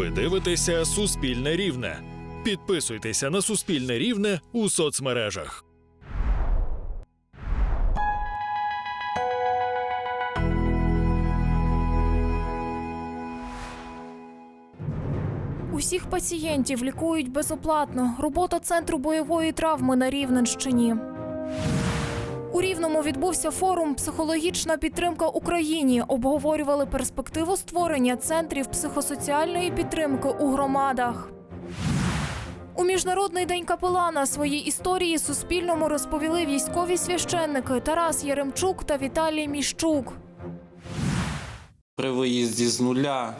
Ви дивитеся Суспільне Рівне. Підписуйтеся на Суспільне Рівне у соцмережах. Усіх пацієнтів лікують безоплатно. Робота центру бойової травми на Рівненщині. У Рівному відбувся форум Психологічна підтримка Україні. Обговорювали перспективу створення центрів психосоціальної підтримки у громадах. У міжнародний день капелана свої історії Суспільному розповіли військові священники Тарас Яремчук та Віталій Міщук. При виїзді з нуля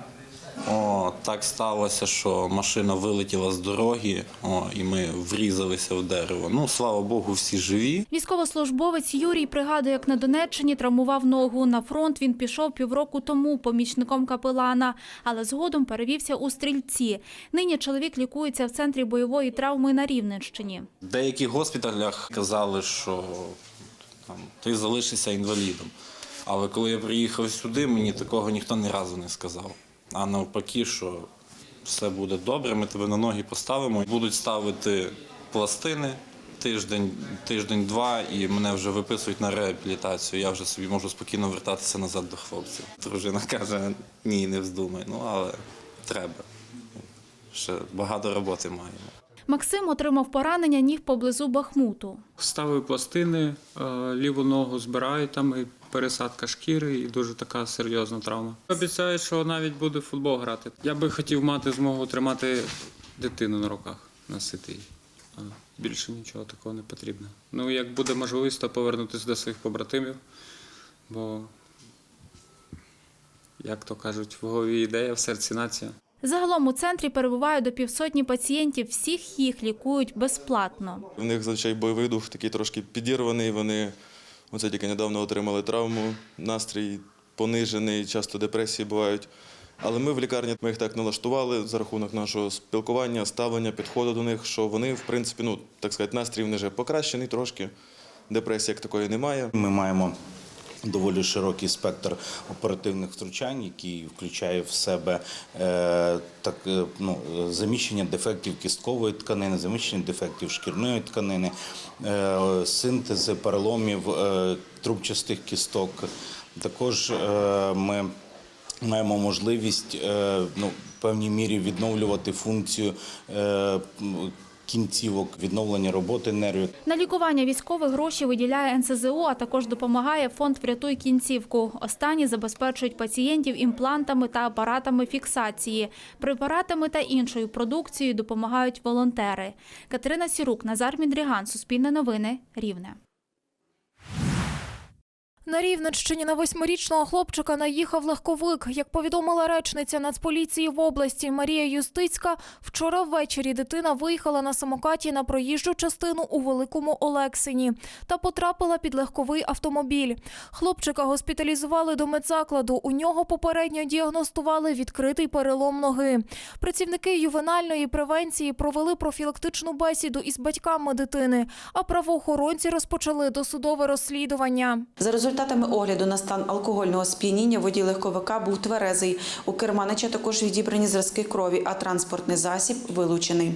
о, так сталося, що машина вилетіла з дороги, о, і ми врізалися в дерево. Ну, слава Богу, всі живі. Військовослужбовець Юрій пригадує, як на Донеччині травмував ногу. На фронт він пішов півроку тому помічником капелана, але згодом перевівся у стрільці. Нині чоловік лікується в центрі бойової травми на Рівненщині. В деяких госпіталях казали, що там, ти залишишся інвалідом. Але коли я приїхав сюди, мені такого ніхто ні разу не сказав. А навпаки, що все буде добре, ми тебе на ноги поставимо. Будуть ставити пластини тиждень, тиждень-два, і мене вже виписують на реабілітацію. Я вже собі можу спокійно вертатися назад до хлопців. Дружина каже: ні, не вздумай. Ну але треба. Ще багато роботи маємо. Максим отримав поранення ніг поблизу Бахмуту. Ставив пластини, е, ліву ногу збирають там і пересадка шкіри, і дуже така серйозна травма. Обіцяють, що навіть буде в футбол грати. Я би хотів мати змогу тримати дитину на руках, носити її. А Більше нічого такого не потрібно. Ну, як буде можливість, то повернутися до своїх побратимів, бо, як то кажуть, в голові ідея, в серці нація. Загалом у центрі перебувають до півсотні пацієнтів. Всіх їх лікують безплатно. В них зазвичай бойовий дух такий трошки підірваний. Вони оце тільки недавно отримали травму, настрій понижений, часто депресії бувають. Але ми в лікарні ми їх так налаштували за рахунок нашого спілкування, ставлення, підходу до них, що вони, в принципі, ну так сказати, настрій вже покращений трошки. Депресії як такої немає. Ми маємо доволі широкий спектр оперативних втручань, який включає в себе е, так, е, ну, заміщення дефектів кісткової тканини, заміщення дефектів шкірної тканини, е, синтези переломів е, трубчастих кісток. Також е, ми маємо можливість е, ну, в певній мірі відновлювати функцію. Е, Кінцівок відновлення роботи нервів На лікування військових гроші виділяє НСЗУ, а також допомагає фонд «Врятуй кінцівку». Останні забезпечують пацієнтів імплантами та апаратами фіксації. Препаратами та іншою продукцією допомагають волонтери. Катерина Сірук, Назар Мідріган, Суспільне новини, Рівне. На Рівненщині на восьмирічного хлопчика наїхав легковик. Як повідомила речниця Нацполіції в області Марія Юстицька, вчора ввечері дитина виїхала на самокаті на проїжджу частину у Великому Олексині та потрапила під легковий автомобіль. Хлопчика госпіталізували до медзакладу. У нього попередньо діагностували відкритий перелом ноги. Працівники ювенальної превенції провели профілактичну бесіду із батьками дитини, а правоохоронці розпочали досудове розслідування. За результатами огляду на стан алкогольного сп'яніння водій легковика був тверезий. У керманича також відібрані зразки крові, а транспортний засіб вилучений.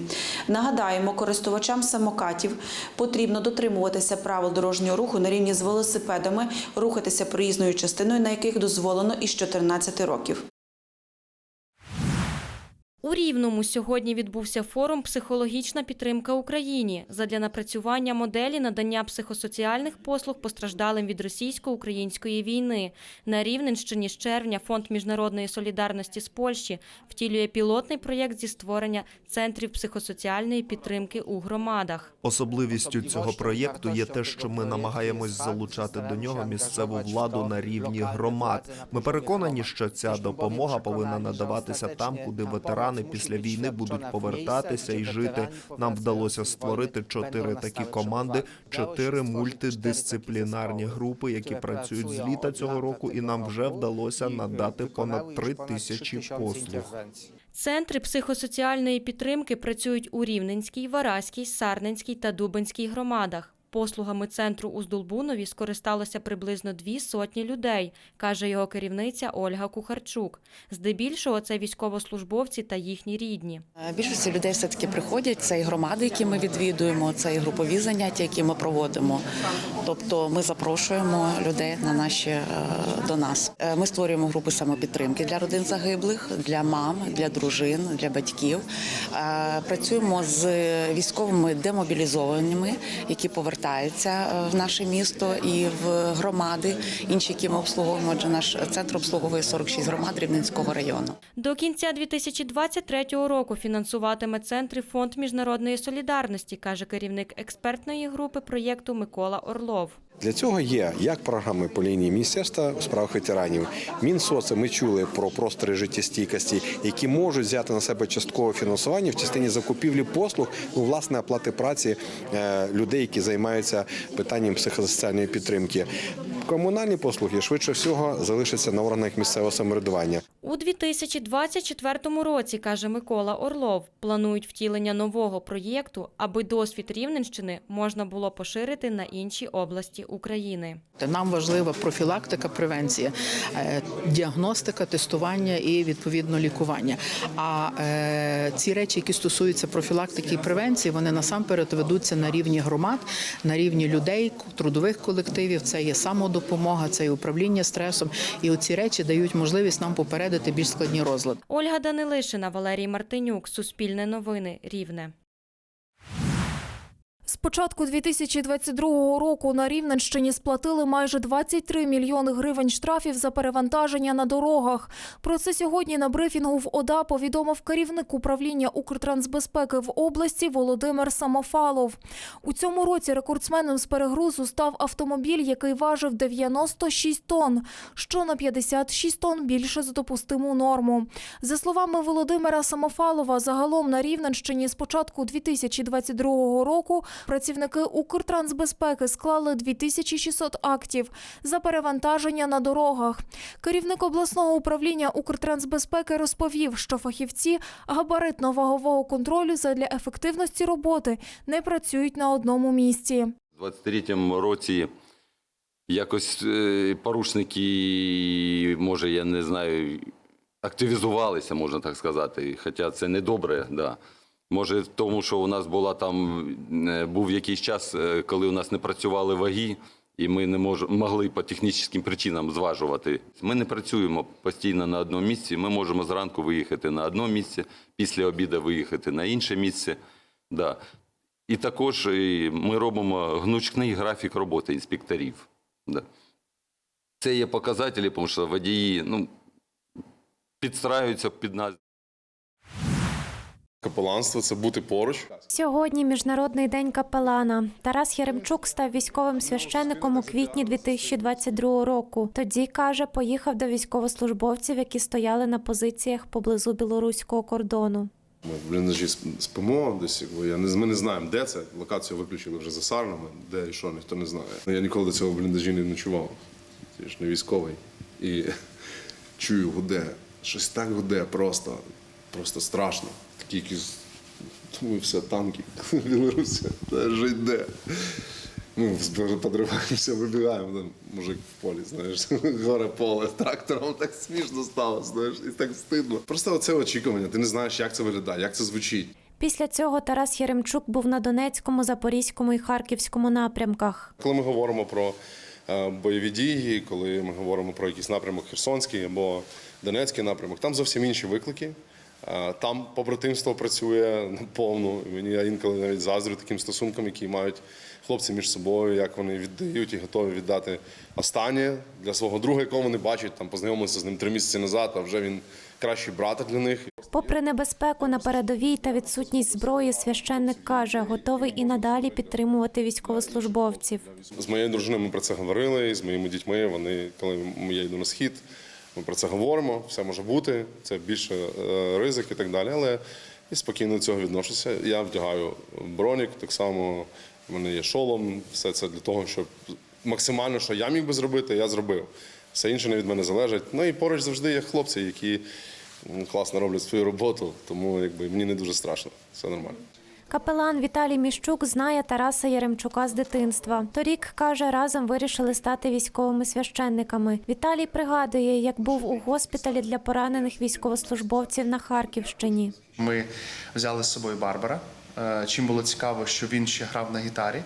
Нагадаємо, користувачам самокатів потрібно дотримуватися правил дорожнього руху на рівні з велосипедами, рухатися проїзною частиною, на яких дозволено із 14 років. У Рівному сьогодні відбувся форум Психологічна підтримка Україні задля напрацювання моделі надання психосоціальних послуг постраждалим від російсько-української війни. На Рівненщині з червня Фонд міжнародної солідарності з Польщі втілює пілотний проєкт зі створення центрів психосоціальної підтримки у громадах. Особливістю цього проєкту є те, що ми намагаємось залучати до нього місцеву владу на рівні громад. Ми переконані, що ця допомога повинна надаватися там, куди ветерани після війни будуть повертатися і жити. Нам вдалося створити чотири такі команди, чотири мультидисциплінарні групи, які працюють з літа цього року, і нам вже вдалося надати понад три тисячі послуг. Центри психосоціальної підтримки працюють у Рівненській, Вараській, Сарненській та Дубенській громадах. Послугами центру у Здолбунові скористалося приблизно дві сотні людей, каже його керівниця Ольга Кухарчук. Здебільшого це військовослужбовці та їхні рідні. Е, Більшості людей все таки приходять. Це і громади, які ми відвідуємо, це і групові заняття, які ми проводимо. Тобто ми запрошуємо людей на наші е, до нас. Е, Ми створюємо групи самопідтримки для родин загиблих, для мам, для дружин, для батьків. Працюємо з військовими демобілізованими, які повертаються е, в наше місто і в громади, інші, які ми обслуговуємо. Адже наш центр обслуговує 46 громад Рівненського району. До кінця 2023 року фінансуватиме центри Фонд міжнародної солідарності, каже керівник експертної групи проєкту Микола Орлов. Для цього є як програми по лінії Міністерства у справах ветеранів, Мінсоци. Ми чули про простори життєстійкості, які можуть взяти на себе часткове фінансування в частині закупівлі послуг, ну власне оплати праці е, людей, які займаються питанням психосоціальної підтримки. Комунальні послуги швидше всього залишаться на органах місцевого самоврядування. У 2024 році, каже Микола Орлов, планують втілення нового проєкту, аби досвід Рівненщини можна було поширити на інші області України. Нам важлива профілактика, превенція, е, діагностика, тестування і відповідно лікування. А е, ці речі, які стосуються профілактики і превенції, вони насамперед ведуться на рівні громад, на рівні людей, трудових колективів. Це є самодопомога, це і управління стресом. І оці речі дають можливість нам попередити більш складні розлади. Ольга Данилишина, Валерій Мартинюк, Суспільне новини, Рівне. З початку 2022 року на Рівненщині сплатили майже 23 мільйони гривень штрафів за перевантаження на дорогах. Про це сьогодні на брифінгу в ОДА повідомив керівник управління Укртрансбезпеки в області Володимир Самофалов. У цьому році рекордсменом з перегрузу став автомобіль, який важив 96 тонн, що на 56 тонн більше за допустиму норму. За словами Володимира Самофалова, загалом на Рівненщині з початку 2022 року працівники Укртрансбезпеки склали 2600 актів за перевантаження на дорогах. Керівник обласного управління Укртрансбезпеки розповів, що фахівці габаритно-вагового контролю задля ефективності роботи не працюють на одному місці. У 23-му році якось е, порушники, може, я не знаю, активізувалися, можна так сказати. Хоча це не добре, да. Може, тому, що у нас була там, е, був якийсь час, е, коли у нас не працювали ваги, і ми не мож, могли по технічним причинам зважувати. Ми не працюємо постійно на одному місці. Ми можемо зранку виїхати на одне місце, після обіду виїхати на інше місце. Да. І також ми робимо гнучкий графік роботи інспекторів. Да. Це є показателі, тому що водії ну, підстраюються під нас. Капеланство це бути поруч. Сьогодні міжнародний день капелана. Тарас Яремчук став військовим священником у квітні 2022 року. Тоді каже, поїхав до військовослужбовців, які стояли на позиціях поблизу білоруського кордону. Ми в бліндажі спимо десь, я не ми не знаємо, де це. Локацію виключили вже за сарнами, де і що, ніхто не знає. Я ніколи до цього в бліндажі не ночував. Я ж не військовий. І чую, гуде. Щось так гуде, просто, просто страшно. Якісь. Думаю, все, танки, Білорусі, це ж йде. Ну, подриваємося, вибігаємо, там мужик в полі, знаєш, горе поле трактором, так смішно стало, знаєш, і так стидно. Просто оце очікування, ти не знаєш, як це виглядає, як це звучить. Після цього Тарас Яремчук був на Донецькому, Запорізькому і Харківському напрямках. Коли ми говоримо про е, бойові дії, коли ми говоримо про якийсь напрямок Херсонський або Донецький напрямок, там зовсім інші виклики. Е, Там побратимство працює наповну. Мені я інколи навіть заздрю таким стосункам, які мають хлопці між собою, як вони віддають і готові віддати останнє для свого друга, якого вони бачать, там познайомилися з ним три місяці назад, а вже він кращий брат для них. Попри небезпеку на передовій та відсутність зброї, священник каже, готовий і надалі підтримувати військовослужбовців. З моєю дружиною ми про це говорили, і з моїми дітьми. Вони, коли я йду на схід, ми про це говоримо. Все може бути, це більше е, ризик і так далі. Але і спокійно до цього відношуся. Я вдягаю бронік, так само в мене є шолом. Все це для того, щоб максимально, що я міг би зробити, я зробив. Все інше не від мене залежить. Ну і поруч завжди є хлопці, які класно роблять свою роботу, тому якби мені не дуже страшно. Все нормально. Капелан Віталій Міщук знає Тараса Яремчука з дитинства. Торік каже, разом вирішили стати військовими священниками. Віталій пригадує, як був у госпіталі для поранених військовослужбовців на Харківщині. Ми взяли з собою Барбара. Е, Чим було цікаво, що він ще грав на гітарі.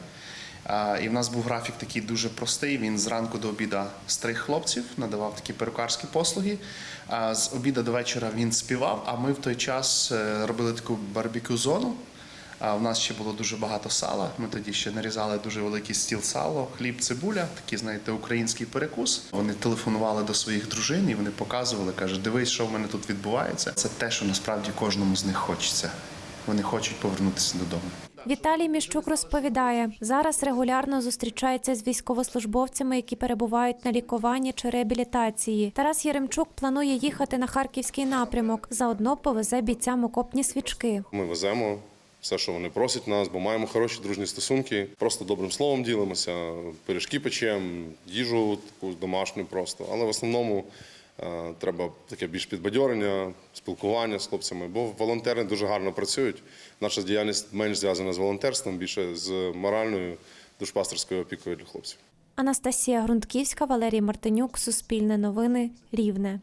Е, І в нас був графік такий дуже простий. Він зранку до обіда стриг хлопців, надавав такі перукарські послуги. А З обіда до вечора він співав, а ми в той час е, робили таку барбекю зону. А У нас ще було дуже багато сала. Ми тоді ще нарізали дуже великий стіл сало, хліб, цибуля, такий, знаєте, український перекус. Вони телефонували до своїх дружин і вони показували, кажуть, дивись, що в мене тут відбувається. Це те, що насправді кожному з них хочеться. Вони хочуть повернутися додому. Віталій Міщук розповідає, зараз регулярно зустрічається з військовослужбовцями, які перебувають на лікуванні чи реабілітації. Тарас Яремчук планує їхати на харківський напрямок. Заодно повезе бійцям окопні свічки. Ми веземо все, що вони просять нас, бо маємо хороші дружні стосунки. Просто добрим словом ділимося, пиріжки печемо, їжу таку домашню просто. Але в основному е, треба таке більш підбадьорення, спілкування з хлопцями, бо волонтери дуже гарно працюють. Наша діяльність менш зв'язана з волонтерством, більше з моральною душпастерською опікою для хлопців. Анастасія Грунтківська, Валерій Мартинюк, Суспільне новини, Рівне.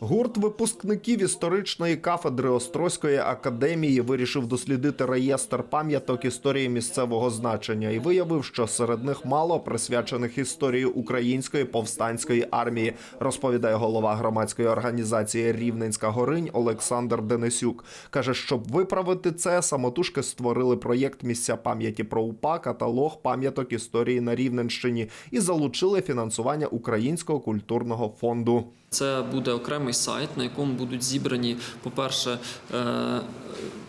Гурт випускників історичної кафедри Острозької академії вирішив дослідити реєстр пам'яток історії місцевого значення і виявив, що серед них мало присвячених історії української повстанської армії, розповідає голова громадської організації Рівненська Горинь Олександр Денисюк. каже, щоб виправити це, самотужки створили проєкт місця пам'яті про УПА, каталог пам'яток історії на Рівненщині і залучили фінансування Українського культурного фонду. Це буде окремий сайт, на якому будуть зібрані, по-перше, е,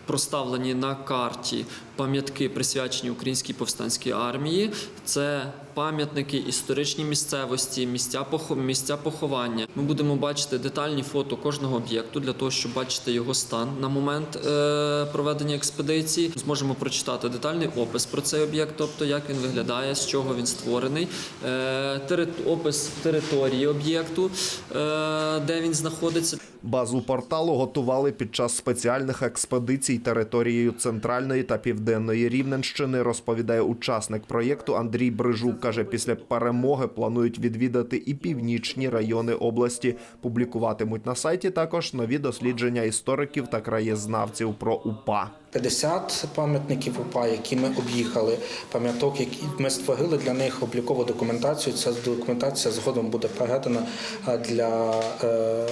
проставлені на карті пам'ятки, присвячені українській повстанській армії. Це пам'ятники, історичні місцевості, місця місця поховання. Ми будемо бачити детальні фото кожного об'єкту для того, щоб бачити його стан на момент е, проведення експедиції. Зможемо прочитати детальний опис про цей об'єкт, тобто як він виглядає, з чого він створений, е, опис території об'єкту, е, де він знаходиться. Базу порталу готували під час спеціальних експедицій територією центральної та південної Рівненщини. Розповідає учасник проєкту Андрій Брижук. Каже, після перемоги планують відвідати і північні райони області. Публікуватимуть на сайті також нові дослідження істориків та краєзнавців про УПА. 50 пам'ятників УПА, які ми об'їхали, пам'яток, які ми створили для них облікову документацію. Ця документація згодом буде передана е, для е,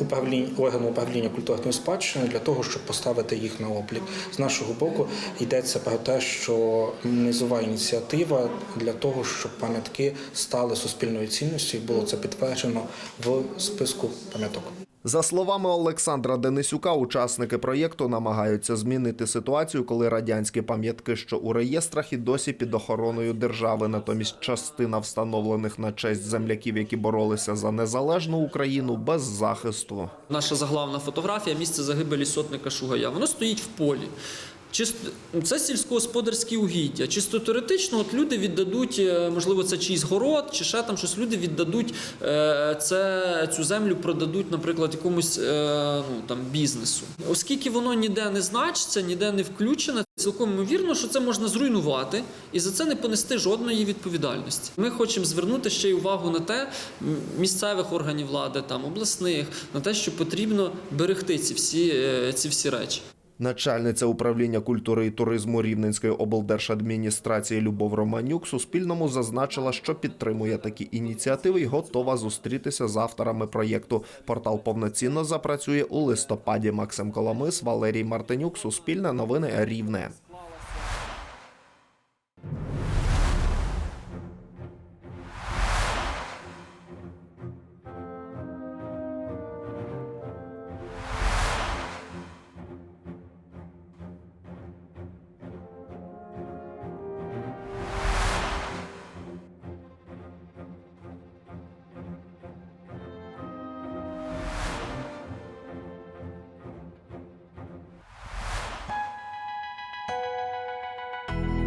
управління органу управління культурної спадщини для того, щоб поставити їх на облік. З нашого боку йдеться про те, що низова ініціатива для того, щоб пам'ятки стали суспільною цінністю, і було це підтверджено в списку пам'яток. За словами Олександра Денисюка, учасники проєкту намагаються змінити ситуацію, коли радянські пам'ятки, що у реєстрах, і досі під охороною держави. Натомість частина встановлених на честь земляків, які боролися за незалежну Україну, без захисту. Наша заглавна фотографія місце загибелі сотника Шугая. Воно стоїть в полі. Це сільськогосподарські угіддя. Чисто теоретично, от люди віддадуть, е, можливо, це чийсь город, чи ще там щось. Люди віддадуть е, це цю землю, продадуть, наприклад, якомусь е, ну там бізнесу. Оскільки воно ніде не значиться, ніде не включене, цілком ймовірно, що це можна зруйнувати і за це не понести жодної відповідальності. Ми хочемо звернути ще й увагу на те, місцевих органів влади, там обласних, на те, що потрібно берегти ці всі, ці всі речі. Начальниця управління культури і туризму Рівненської облдержадміністрації Любов Романюк Суспільному зазначила, що підтримує такі ініціативи і готова зустрітися з авторами проєкту. Портал повноцінно запрацює у листопаді. Максим Коломис, Валерій Мартинюк, Суспільне новини Рівне.